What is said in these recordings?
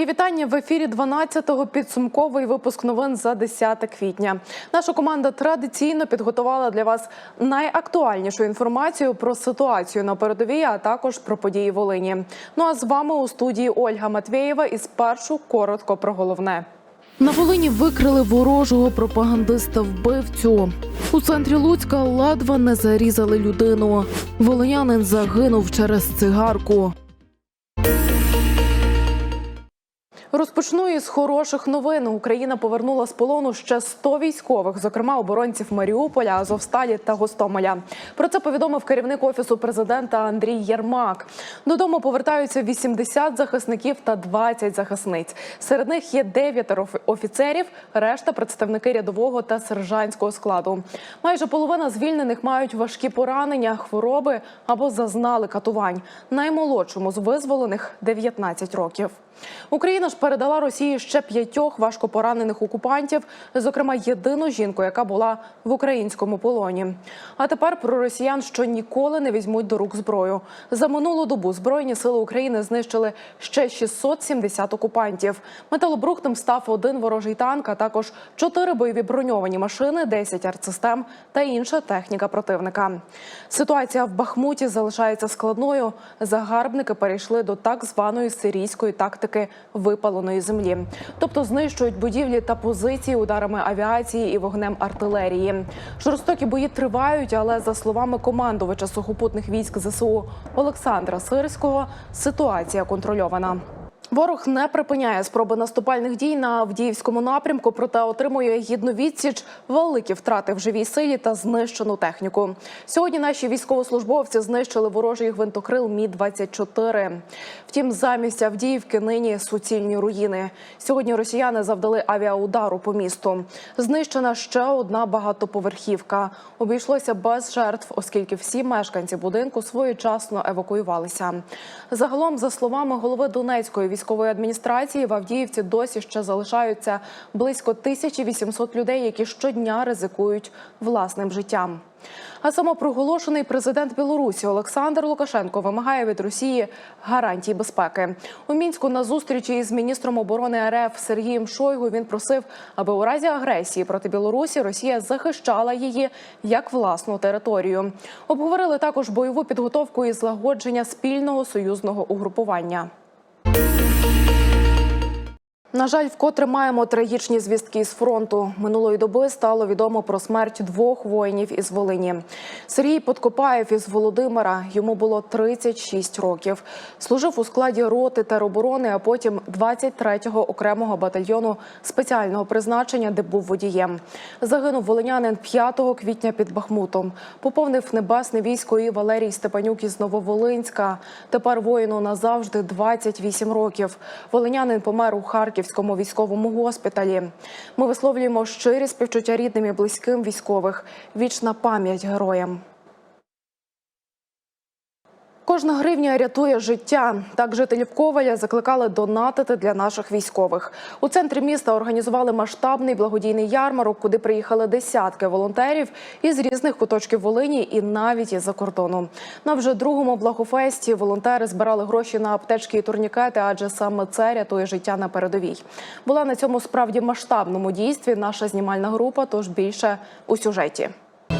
Мої вітання в ефірі 12-го підсумковий випуск новин за 10 квітня. Наша команда традиційно підготувала для вас найактуальнішу інформацію про ситуацію на передовій, а також про події Волині. Ну а з вами у студії Ольга Матвєєва і спершу коротко про головне. На Волині викрили ворожого пропагандиста вбивцю. У центрі Луцька ледве не зарізали людину. Волинянин загинув через цигарку. Розпочну із хороших новин. Україна повернула з полону ще 100 військових, зокрема оборонців Маріуполя, Азовсталі та Гостомеля. Про це повідомив керівник офісу президента Андрій Єрмак. Додому повертаються 80 захисників та 20 захисниць. Серед них є 9 офіцерів, решта представники рядового та сержантського складу. Майже половина звільнених мають важкі поранення, хвороби або зазнали катувань. Наймолодшому з визволених 19 років. Україна ж передала Росії ще п'ятьох важкопоранених окупантів, зокрема єдину жінку, яка була в українському полоні. А тепер про росіян, що ніколи не візьмуть до рук зброю. За минулу добу збройні сили України знищили ще 670 окупантів. Металобрухтом став один ворожий танк, а також чотири бойові броньовані машини, 10 артсистем та інша техніка противника. Ситуація в Бахмуті залишається складною. Загарбники перейшли до так званої сирійської тактики випаленої землі, тобто знищують будівлі та позиції ударами авіації і вогнем артилерії. Жорстокі бої тривають, але за словами командувача сухопутних військ ЗСУ Олександра Сирського, ситуація контрольована. Ворог не припиняє спроби наступальних дій на Авдіївському напрямку, проте отримує гідну відсіч, великі втрати в живій силі та знищену техніку. Сьогодні наші військовослужбовці знищили ворожий гвинтокрил Мі 24 Втім, замість Авдіївки нині суцільні руїни. Сьогодні росіяни завдали авіаудару по місту. Знищена ще одна багатоповерхівка. Обійшлося без жертв, оскільки всі мешканці будинку своєчасно евакуювалися. Загалом, за словами голови Донецької військової адміністрації, в Авдіївці досі ще залишаються близько 1800 людей, які щодня ризикують власним життям. А самопроголошений президент Білорусі Олександр Лукашенко вимагає від Росії гарантій безпеки. У мінську на зустрічі із міністром оборони РФ Сергієм Шойгу він просив, аби у разі агресії проти Білорусі Росія захищала її як власну територію. Обговорили також бойову підготовку і злагодження спільного союзного угрупування. Thank you. На жаль, вкотре маємо трагічні звістки з фронту. Минулої доби стало відомо про смерть двох воїнів із Волині. Сергій Подкопаєв із Володимира. Йому було 36 років. Служив у складі роти тероборони, а потім 23-го окремого батальйону спеціального призначення, де був водієм. Загинув волинянин 5 квітня під Бахмутом. Поповнив небесне військо і Валерій Степанюк із Нововолинська. Тепер воїну назавжди 28 років. Волинянин помер у Харків. Харківському військовому госпіталі. Ми висловлюємо щирі співчуття рідним і близьким військових. Вічна пам'ять героям. Кожна гривня рятує життя. Так жителів Коваля закликали донатити для наших військових. У центрі міста організували масштабний благодійний ярмарок, куди приїхали десятки волонтерів із різних куточків Волині і навіть із-за кордону. На вже другому благофесті волонтери збирали гроші на аптечки і турнікети, адже саме це рятує життя на передовій. Була на цьому справді масштабному дійстві наша знімальна група. Тож більше у сюжеті.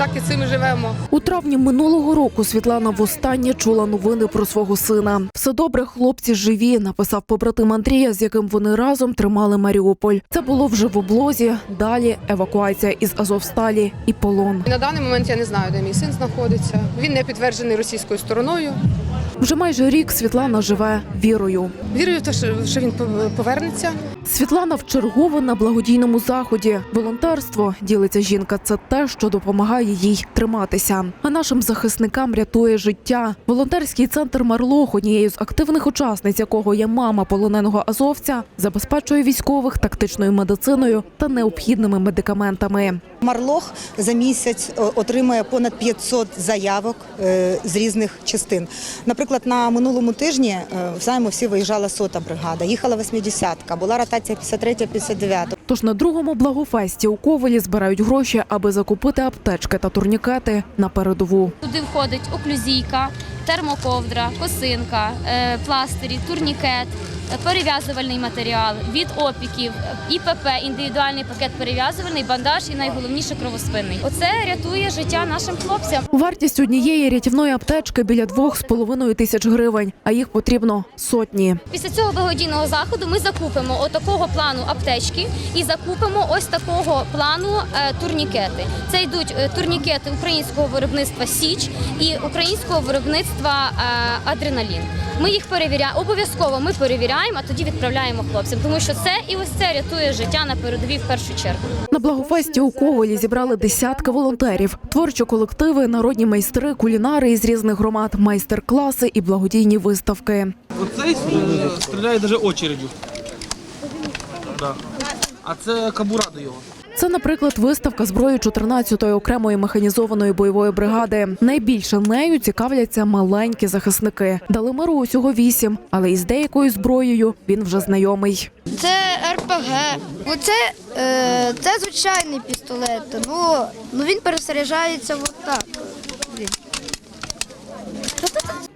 Так і цим живемо. У травні минулого року Світлана востаннє чула новини про свого сина. Все добре, хлопці живі. Написав побратим Андрія, з яким вони разом тримали Маріуполь. Це було вже в облозі. Далі евакуація із Азовсталі і полон. На даний момент я не знаю, де мій син знаходиться. Він не підтверджений російською стороною. Вже майже рік Світлана живе вірою. Вірю в те, що він повернеться. Світлана вчергове на благодійному заході. Волонтерство ділиться жінка. Це те, що допомагає їй триматися. А нашим захисникам рятує життя. Волонтерський центр Марлох, однією з активних учасниць якого є мама полоненого азовця, забезпечує військових тактичною медициною та необхідними медикаментами. Марлох за місяць отримує понад 500 заявок е, з різних частин. Наприклад, на минулому тижні е, знаємо, всі виїжджала сота бригада, їхала 80-ка, була ротація 53-59. Тож на другому благофесті у Ковелі збирають гроші, аби закупити аптечки та турнікети на передову. Туди входить оклюзійка, термоковдра, косинка, е, пластирі, турнікет, перев'язувальний матеріал від опіків, ІПП, індивідуальний пакет перев'язувальний, бандаж і найголовніше кровоспинний. Оце рятує життя нашим хлопцям. Вартість однієї рятівної аптечки біля двох з половиною тисяч гривень, а їх потрібно сотні. Після цього благодійного заходу ми закупимо отакого плану аптечки і закупимо ось такого плану е, турнікети. Це йдуть е, турнікети українського виробництва Січ і українського виробництва е, Адреналін. Ми їх перевіряємо обов'язково. Ми перевіряємо, а тоді відправляємо хлопцям, тому що це і ось це рятує життя на передовій в першу чергу. На благофесті у Ковалі зібрали десятки волонтерів, творчі колективи, народні майстри, кулінари із різних громад, майстер-класи і благодійні виставки. Оцей е, стріляє навіть очередю. А це кабура до його. Це, наприклад, виставка зброї 14-ї окремої механізованої бойової бригади. Найбільше нею цікавляться маленькі захисники. Далимиру усього вісім, але із деякою зброєю він вже знайомий. Це РПГ. Оце е, це звичайний пістолет. Ну, ну він пересаряджається отак.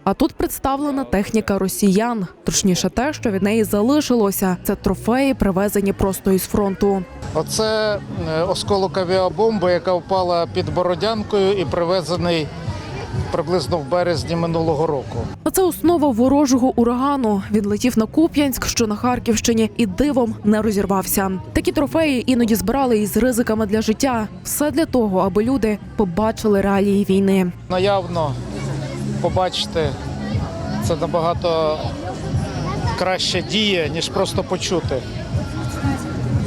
А тут представлена техніка росіян. Точніше, те, що від неї залишилося. Це трофеї, привезені просто із фронту. Оце е, осколок авіабомби, яка впала під Бородянкою і привезений приблизно в березні минулого року. А це основа ворожого урагану. Він летів на Куп'янськ, що на Харківщині, і дивом не розірвався. Такі трофеї іноді збирали із ризиками для життя. Все для того, аби люди побачили реалії війни. Наявно побачити це набагато краще діє, ніж просто почути.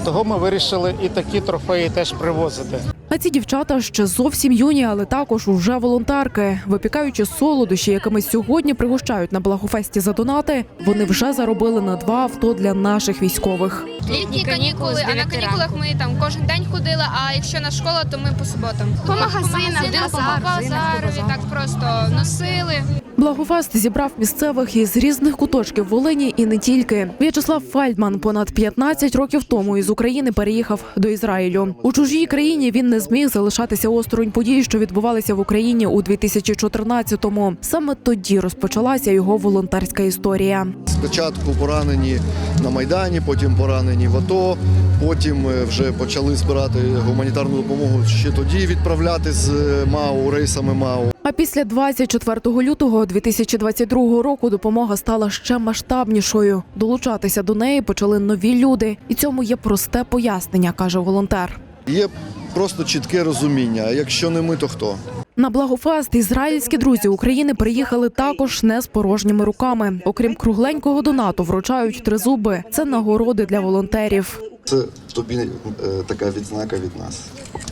Того ми вирішили і такі трофеї теж привозити. А ці дівчата ще зовсім юні, але також уже волонтерки. Випікаючи солодощі, якими сьогодні пригощають на благофесті за донати, вони вже заробили на два авто для наших військових. Літні канікули, а на канікулах ми там кожен день ходили. А якщо на школа, то ми по суботам. По магазинах, по базарові, так просто носили. Благофест зібрав місцевих із різних куточків Волині і не тільки. В'ячеслав Фальдман понад 15 років тому із України переїхав до Ізраїлю. У чужій країні він не зміг залишатися осторонь подій, що відбувалися в Україні у 2014-му. Саме тоді розпочалася його волонтерська історія. Спочатку поранені на Майдані, потім поранені в АТО, потім е, вже почали збирати гуманітарну допомогу ще тоді відправляти з е, МАУ, рейсами МАУ. А після 24 лютого 2022 року допомога стала ще масштабнішою. Долучатися до неї почали нові люди, і цьому є просте пояснення, каже волонтер. Є просто чітке розуміння, а якщо не ми, то хто? На благофест ізраїльські друзі України приїхали також не з порожніми руками. Окрім кругленького донату, вручають тризуби. Це нагороди для волонтерів. Це тобі е, така відзнака від нас.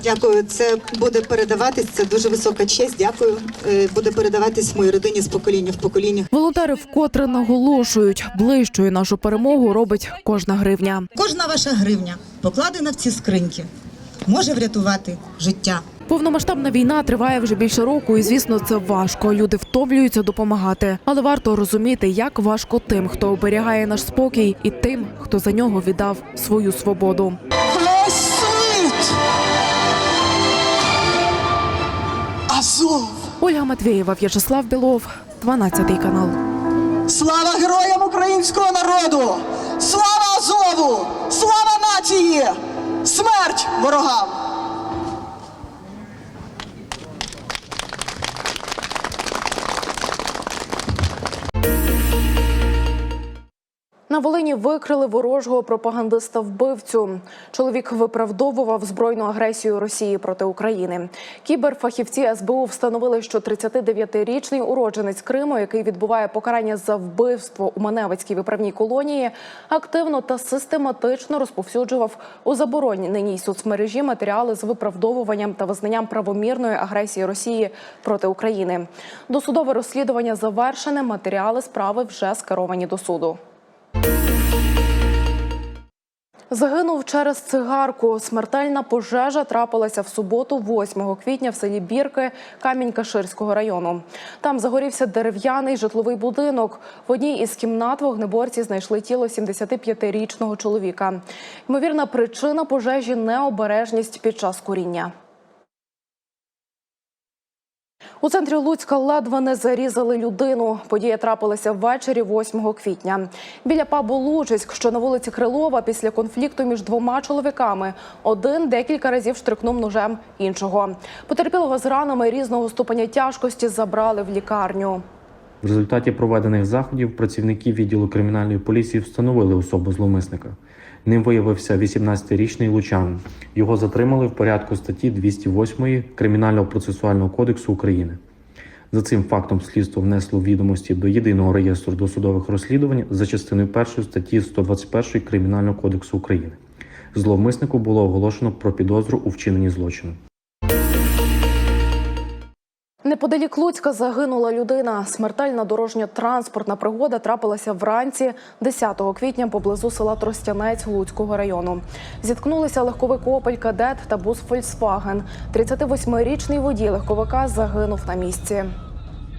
Дякую. Це буде передаватись. Це дуже висока честь. Дякую. Е, Буде передаватись моїй родині з покоління в покоління. Волонтери вкотре наголошують, ближчою нашу перемогу робить кожна гривня. Кожна ваша гривня покладена в ці скриньки може врятувати життя. Повномасштабна війна триває вже більше року, і звісно, це важко. Люди втомлюються допомагати, але варто розуміти, як важко тим, хто оберігає наш спокій, і тим, хто за нього віддав свою свободу. Азов! Ольга Матвєєва, В'ячеслав Білов, 12 канал. Слава героям українського народу! Слава Азову! Слава нації! Смерть ворогам! На Волині викрили ворожого пропагандиста вбивцю. Чоловік виправдовував збройну агресію Росії проти України. Кіберфахівці СБУ встановили, що 39-річний уродженець Криму, який відбуває покарання за вбивство у Маневицькій виправній колонії, активно та систематично розповсюджував у забороненій соцмережі матеріали з виправдовуванням та визнанням правомірної агресії Росії проти України. Досудове розслідування завершене. Матеріали справи вже скеровані до суду. Загинув через цигарку. Смертельна пожежа трапилася в суботу, 8 квітня, в селі Бірки Камінь-Каширського району. Там загорівся дерев'яний житловий будинок. В одній із кімнат вогнеборці знайшли тіло 75-річного чоловіка. Ймовірна причина пожежі необережність під час куріння. У центрі Луцька ледве не зарізали людину. Подія трапилася ввечері 8 квітня. Біля пабу Лучиськ, що на вулиці Крилова, після конфлікту між двома чоловіками. Один декілька разів штрикнув ножем іншого. Потерпілого з ранами різного ступеня тяжкості забрали в лікарню. В результаті проведених заходів працівники відділу кримінальної поліції встановили особу зловмисника. Ним виявився 18-річний лучан. Його затримали в порядку статті 208 Кримінального процесуального кодексу України. За цим фактом слідство внесло відомості до єдиного реєстру досудових розслідувань за частиною 1 статті 121 Кримінального кодексу України. Зловмиснику було оголошено про підозру у вчиненні злочину. Неподалік Луцька загинула людина. Смертельна дорожньо-транспортна пригода трапилася вранці 10 квітня поблизу села Тростянець Луцького району. Зіткнулися легковик Опель Кадет та бус Фольксваген. 38-річний водій легковика загинув на місці.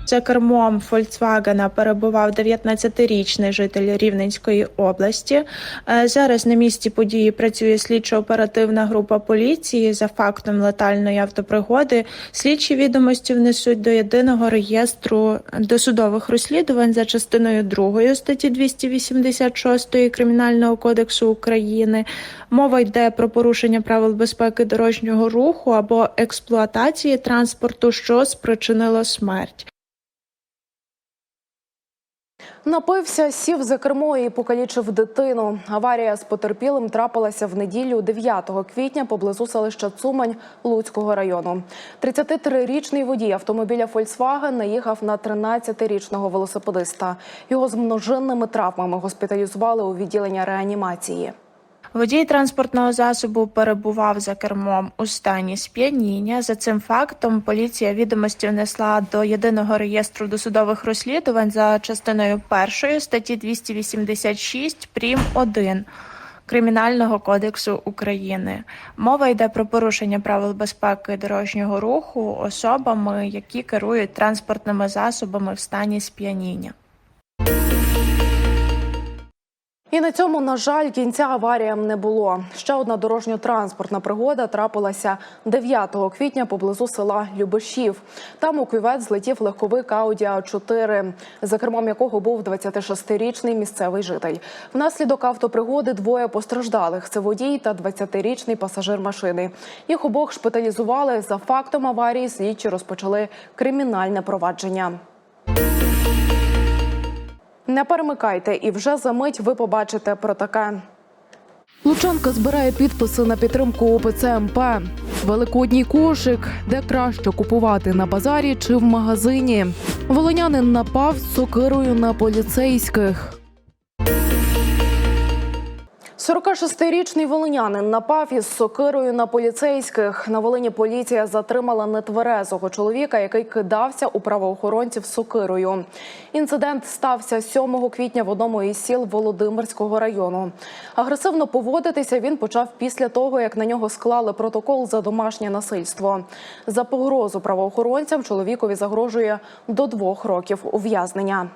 За кермом Фольксвагена перебував 19-річний житель Рівненської області. Е, Зараз на місці події працює слідчо-оперативна група поліції за фактом летальної автопригоди. Слідчі відомості внесуть до єдиного реєстру досудових розслідувань за частиною 2 статті 286 Кримінального кодексу України. Мова йде про порушення правил безпеки дорожнього руху або експлуатації транспорту, що спричинило смерть. Напився, сів за кермо і покалічив дитину. Аварія з потерпілим трапилася в неділю 9 квітня поблизу селища Цумань Луцького району. 33-річний водій автомобіля Фольксваген наїхав на 13-річного велосипедиста. Його з множинними травмами госпіталізували у відділення реанімації. Водій транспортного засобу перебував за кермом у стані сп'яніння. За цим фактом поліція відомості внесла до єдиного реєстру досудових розслідувань за частиною першої статті 286 прим. 1 Кримінального кодексу України. Мова йде про порушення правил безпеки дорожнього руху особами, які керують транспортними засобами в стані сп'яніння. І на цьому, на жаль, кінця аваріям не було. Ще одна дорожньо-транспортна пригода трапилася 9 квітня поблизу села Любешів. Там у кювет злетів легковик Audi a 4 за кермом якого був 26-річний місцевий житель. Внаслідок автопригоди двоє постраждалих. Це водій та 20-річний пасажир машини. Їх обох шпиталізували. За фактом аварії слідчі розпочали кримінальне провадження. Не перемикайте, і вже за мить ви побачите про таке. Лучанка збирає підписи на підтримку ОПЦ МП. Великодній кошик, де краще купувати на базарі чи в магазині. Волонянин напав з сокирою на поліцейських. 46-річний волинянин напав із сокирою на поліцейських. На Волині поліція затримала нетверезого чоловіка, який кидався у правоохоронців сокирою. Інцидент стався 7 квітня в одному із сіл Володимирського району. Агресивно поводитися він почав після того, як на нього склали протокол за домашнє насильство. За погрозу правоохоронцям чоловікові загрожує до двох років ув'язнення.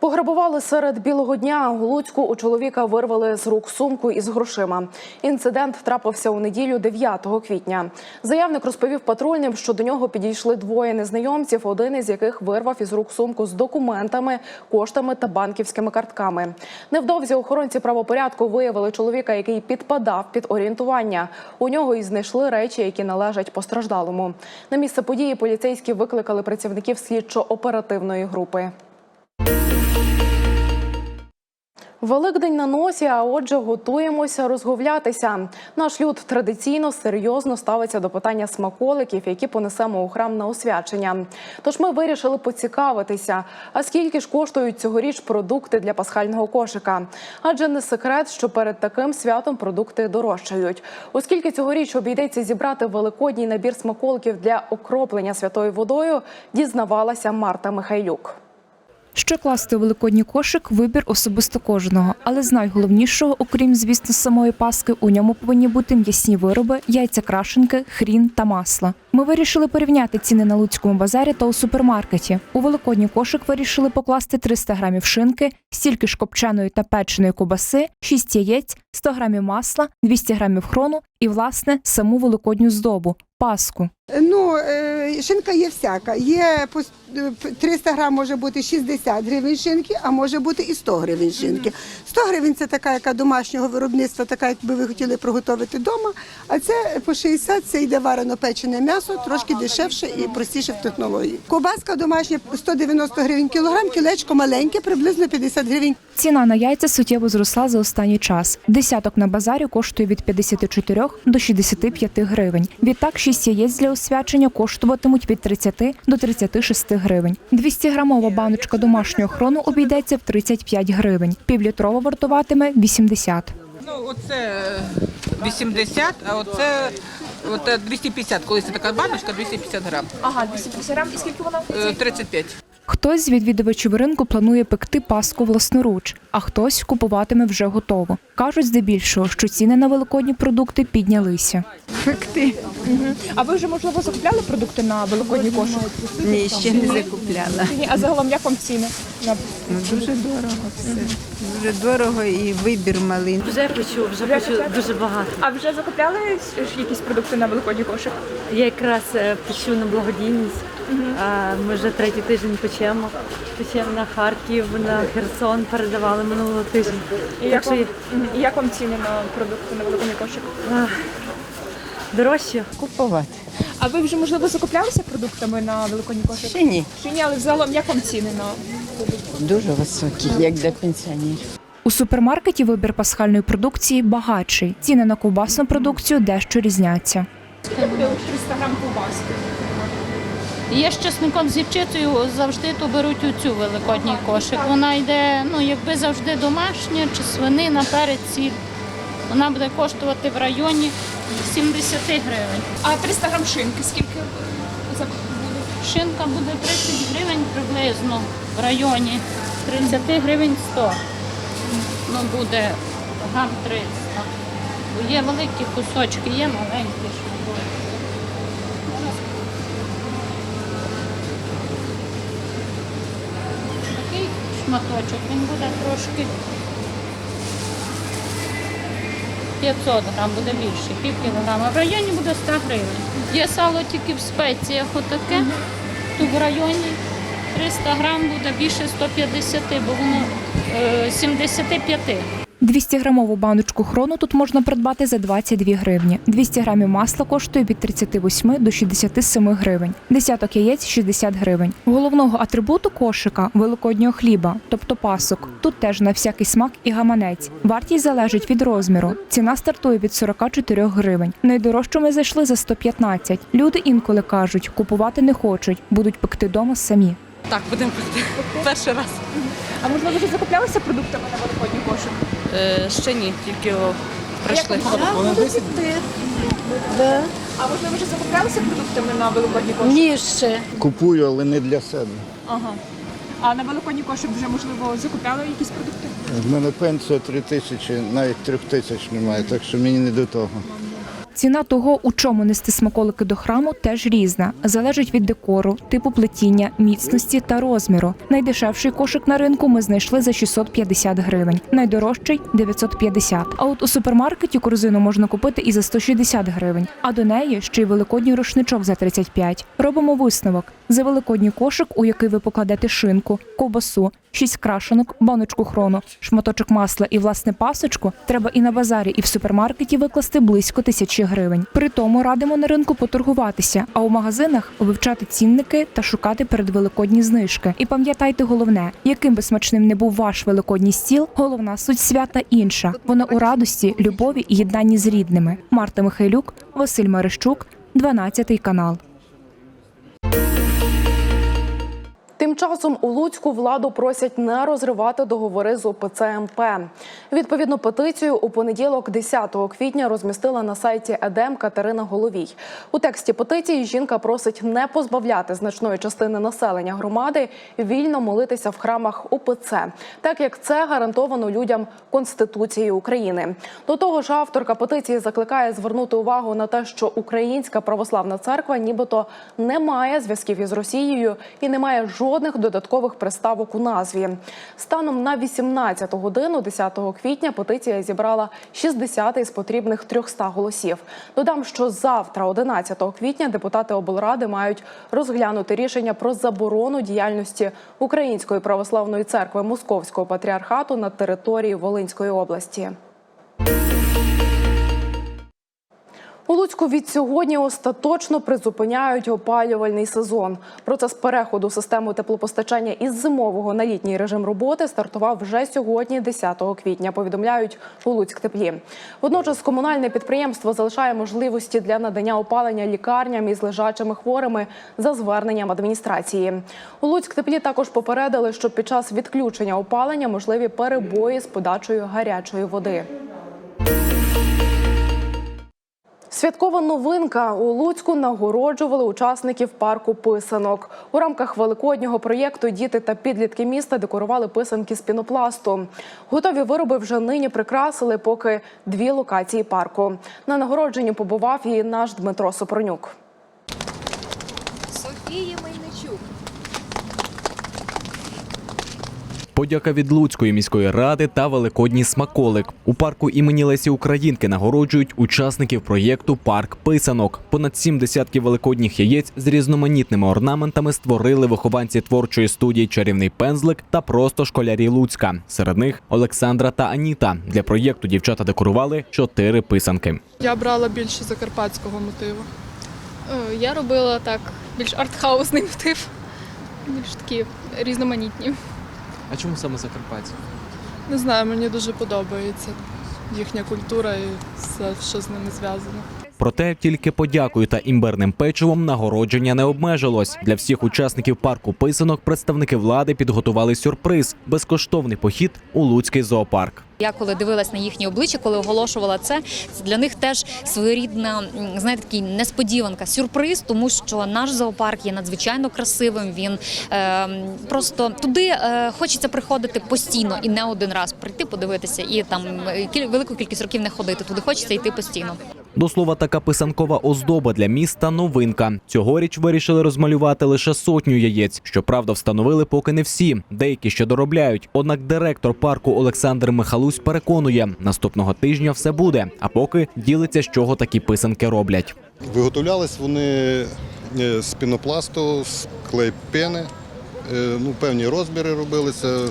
Пограбували серед білого дня. Луцьку у чоловіка вирвали з рук сумку із грошима. Інцидент трапився у неділю 9 квітня. Заявник розповів патрульним, що до нього підійшли двоє незнайомців, один із яких вирвав із рук сумку з документами, коштами та банківськими картками. Невдовзі охоронці правопорядку виявили чоловіка, який підпадав під орієнтування. У нього і знайшли речі, які належать постраждалому. На місце події поліцейські викликали працівників слідчо-оперативної групи. Великдень на носі, а отже, готуємося розговлятися. Наш люд традиційно серйозно ставиться до питання смаколиків, які понесемо у храм на освячення. Тож ми вирішили поцікавитися, а скільки ж коштують цьогоріч продукти для пасхального кошика? Адже не секрет, що перед таким святом продукти дорожчають. Оскільки цьогоріч обійдеться зібрати великодній набір смаколиків для окроплення святою водою, дізнавалася Марта Михайлюк. Що класти у великодній кошик вибір особисто кожного, але з найголовнішого, окрім звісно, самої паски, у ньому повинні бути м'ясні вироби, яйця крашенки, хрін та масло. Ми вирішили порівняти ціни на луцькому базарі та у супермаркеті. У великодній кошик вирішили покласти 300 грамів шинки, стільки ж копченої та печеної кубаси, 6 яєць, 100 грамів масла, 200 грамів хрону і, власне, саму великодню здобу паску. Ну, е, шинка є всяка. Є по с- е, 300 грам може бути 60 гривень шинки, а може бути і 100 гривень шинки. 100 гривень це така, яка домашнього виробництва, така, як би ви хотіли приготувати вдома. А це по 60 це йде варено печене м'ясо, трошки дешевше і простіше в технології. Кобаска домашня 190 гривень кілограм, кілечко маленьке, приблизно 50 гривень Ціна на яйця суттєво зросла за останній час. Десяток на базарі коштує від 54 до 65 гривень. Відтак 6 яєць для освячення коштуватимуть від 30 до 36 гривень. 200-грамова баночка домашнього хрону обійдеться в 35 гривень. Півлітрова вартуватиме 80. Ну, оце 80, а оце, оце 250, колись така баночка, 250 грам. Ага, 250 грам. І скільки вона? Е, 35. Хтось з відвідувачів ринку планує пекти паску власноруч, а хтось купуватиме вже готово. Кажуть здебільшого, що ціни на великодні продукти піднялися. Пекти. А ви вже можливо закупляли продукти на великодній кошик? Ні, ще не закупляла. А загалом як вам ціни? Ну, дуже дорого все. Дуже дорого і вибір малий. Вже почув, вже почув дуже багато. А вже закупляли якісь продукти на великодній кошик? Я якраз е, печу на благодійність. А, Ми вже третій тиждень печемо. Печемо на Харків, на Херсон передавали минулого тижня. І як що вам, і як вам ціни на продукти на великодній кошик? Дорожче. Купувати. А ви вже можливо закуплялися продуктами на великодній кошик? Ще ні. Чи ні, але взагалом як вам ціни на Дуже високі, як для пенсіонерів. У супермаркеті вибір пасхальної продукції багатший. Ціни на ковбасну продукцію дещо різняться. 300 грам ковбаски. Я з чесником з гірчицею завжди то беруть у цю великодній кошик. Вона йде, ну якби завжди домашня, чи свинина, перець, сіль. Вона буде коштувати в районі 70 гривень. А 300 грам шинки скільки буде? Шинка буде 30 гривень приблизно в районі 30 гривень 100. Ну буде грам 300. Є великі кусочки, є маленькі. що будуть. Такий шматочок, він буде трошки 500 грам, буде більше, пів кілограма. В районі буде 100 гривень. Є сало тільки в спеціях отаке, то в районі 300 грам буде більше 150, бо воно е, 75. 200-грамову баночку хрону тут можна придбати за 22 гривні. 200 грамів масла коштує від 38 до 67 гривень. Десяток яєць 60 гривень. Головного атрибуту кошика великоднього хліба, тобто пасок. Тут теж на всякий смак і гаманець. Вартість залежить від розміру. Ціна стартує від 44 гривень. Найдорожчу ми зайшли за 115. Люди інколи кажуть, купувати не хочуть, будуть пекти дома самі. Так, будемо пити. Перший раз. А можливо, вже закуплялися продуктами на великодній кошик? Е, ще ні, тільки о, прийшли. А можливо, вже закуплялися продуктами на великодні кошик? Ні, ще. Купую, але не для себе. Ага. А на великодні кошик вже можливо закупляли якісь продукти? В мене пенсія три тисячі, навіть трьох тисяч немає, так що мені не до того. Ціна того, у чому нести смаколики до храму, теж різна. Залежить від декору, типу плетіння, міцності та розміру. Найдешевший кошик на ринку ми знайшли за 650 гривень, найдорожчий 950. А от у супермаркеті корзину можна купити і за 160 гривень. А до неї ще й великодній рушничок за 35. Робимо висновок. За великодній кошик, у який ви покладете шинку, ковбасу, шість крашенок, баночку хрону, шматочок масла і власне пасочку, треба і на базарі, і в супермаркеті викласти близько тисячі гривень. При тому радимо на ринку поторгуватися, а у магазинах вивчати цінники та шукати передвеликодні знижки. І пам'ятайте головне, яким би смачним не був ваш великодній стіл, головна суть свята інша. Вона у радості, любові і єднанні з рідними. Марта Михайлюк, Василь Марищук, 12 канал. Часом у Луцьку владу просять не розривати договори з ОПЦ МП. Відповідну петицію у понеділок, 10 квітня, розмістила на сайті ЕДЕМ Катерина Головій. У тексті петиції жінка просить не позбавляти значної частини населення громади вільно молитися в храмах УПЦ, так як це гарантовано людям Конституцією України. До того ж, авторка петиції закликає звернути увагу на те, що Українська православна церква нібито не має зв'язків із Росією і не має жодних додаткових приставок у назві. Станом на 18 годину, 10 квітня, петиція зібрала 60 із потрібних 300 голосів. Додам, що завтра, 11 квітня, депутати облради мають розглянути рішення про заборону діяльності Української православної церкви Московського патріархату на території Волинської області. У Луцьку від сьогодні остаточно призупиняють опалювальний сезон. Процес переходу в систему теплопостачання із зимового на літній режим роботи стартував вже сьогодні, 10 квітня. Повідомляють у Луцьк теплі. Водночас комунальне підприємство залишає можливості для надання опалення лікарням із лежачими хворими за зверненням адміністрації. У Луцьк теплі також попередили, що під час відключення опалення можливі перебої з подачею гарячої води. Святкова новинка у Луцьку нагороджували учасників парку писанок. У рамках великоднього проєкту діти та підлітки міста декорували писанки з пінопласту. Готові вироби вже нині прикрасили поки дві локації парку. На нагородженні побував і наш Дмитро Сопронюк. Подяка від Луцької міської ради та великодній смаколик. У парку імені Лесі Українки нагороджують учасників проєкту Парк писанок. Понад сім десятків великодніх яєць з різноманітними орнаментами створили вихованці творчої студії Чарівний пензлик та просто школярі Луцька. Серед них Олександра та Аніта. Для проєкту дівчата декорували чотири писанки. Я брала більше закарпатського мотиву. Е, Я робила так більш артхаусний мотив, більш такі різноманітні. А чому саме Закарпаття? Не знаю, мені дуже подобається їхня культура і все, що з ними зв'язано. Проте тільки подякою та імбирним печивом нагородження не обмежилось. Для всіх учасників парку писанок представники влади підготували сюрприз безкоштовний похід у Луцький зоопарк. Я коли дивилась на їхні обличчя, коли оголошувала це, для них теж своєрідна, знаєте, такий несподіванка, сюрприз, тому що наш зоопарк є надзвичайно красивим. Він е, просто туди е, хочеться приходити постійно і не один раз прийти, подивитися і там е, кіль- велику кількість років не ходити. Туди хочеться йти постійно. До слова, така писанкова оздоба для міста новинка. Цьогоріч вирішили розмалювати лише сотню яєць. Щоправда, встановили поки не всі. Деякі ще доробляють. Однак директор парку Олександр Михалусь переконує, наступного тижня все буде. А поки ділиться, з чого такі писанки роблять. Виготовлялись вони е, з пінопласту, з клей-пени. Е, Ну, певні розміри робилися,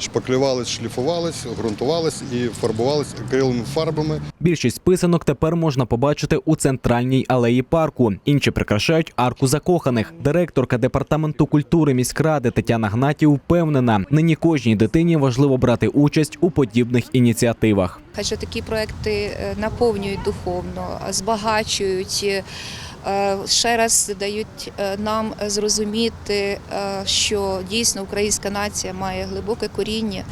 шпаклювались, шліфувались, ґрунтувались і фарбувались акриловими фарбами. Більшість писанок тепер можна побачити у центральній алеї парку. Інші прикрашають арку закоханих. Директорка департаменту культури міськради Тетяна Гнатів впевнена, нині кожній дитині важливо брати участь у подібних ініціативах. Адже такі проекти е, наповнюють духовно, збагачують. Е, Ще раз дають е, нам зрозуміти, е, що дійсно українська нація має глибоке коріння,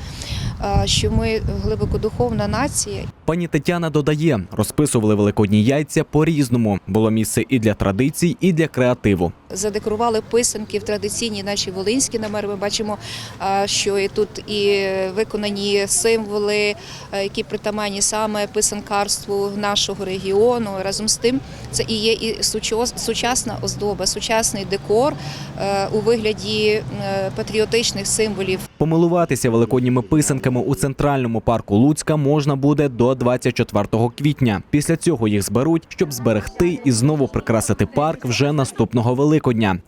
що ми глибокодуховна нація. Пані Тетяна додає, розписували великодні яйця по-різному. Було місце і для традицій, і для креативу. Задекорували писанки в традиційній нашій волинській номер. Ми бачимо, що і тут і виконані символи, які притаманні саме писанкарству нашого регіону. Разом з тим, це і є і сучасна оздоба, сучасний декор е, у вигляді е, патріотичних символів. Помилуватися великодніми писанками у центральному парку Луцька можна буде до 24 квітня. Після цього їх зберуть, щоб зберегти і знову прикрасити парк вже наступного Великодня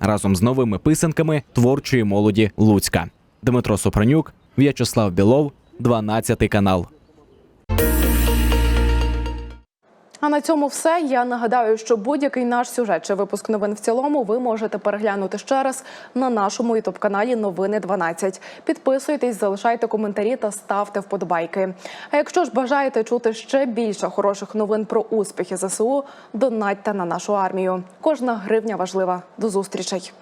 разом з новими писанками творчої молоді Луцька. Дмитро Супранюк, В'ячеслав Білов, 12 канал. А на цьому все. Я нагадаю, що будь-який наш сюжет чи випуск новин в цілому ви можете переглянути ще раз на нашому ютуб-каналі Новини 12. Підписуйтесь, залишайте коментарі та ставте вподобайки. А якщо ж бажаєте чути ще більше хороших новин про успіхи ЗСУ, донатьте на нашу армію. Кожна гривня важлива. До зустрічей.